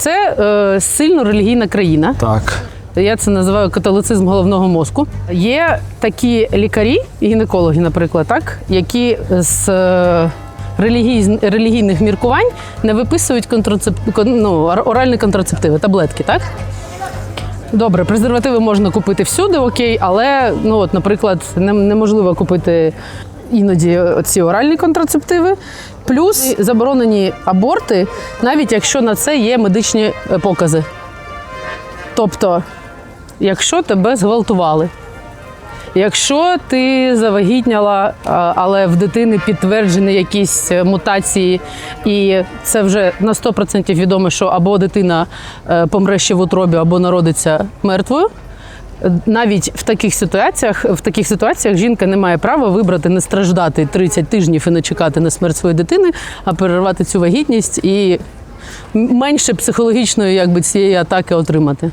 Це е, сильно релігійна країна. Так. Я це називаю католицизм головного мозку. Є такі лікарі, гінекологи, наприклад, так, які з е, релігій, релігійних міркувань не виписують контрацеп... ну, оральні контрацептиви, таблетки, так? Добре, презервативи можна купити всюди, окей, але, ну от, наприклад, не- неможливо купити іноді ці оральні контрацептиви. Плюс заборонені аборти, навіть якщо на це є медичні е, покази. Тобто, якщо тебе зґвалтували, якщо ти завагітняла, але в дитини підтверджені якісь е, мутації, і це вже на 100% відомо, що або дитина е, помре ще в утробі, або народиться мертвою. Навіть в таких ситуаціях, в таких ситуаціях жінка не має права вибрати не страждати 30 тижнів і не чекати на смерть своєї дитини, а перервати цю вагітність і менше психологічної якби цієї атаки отримати.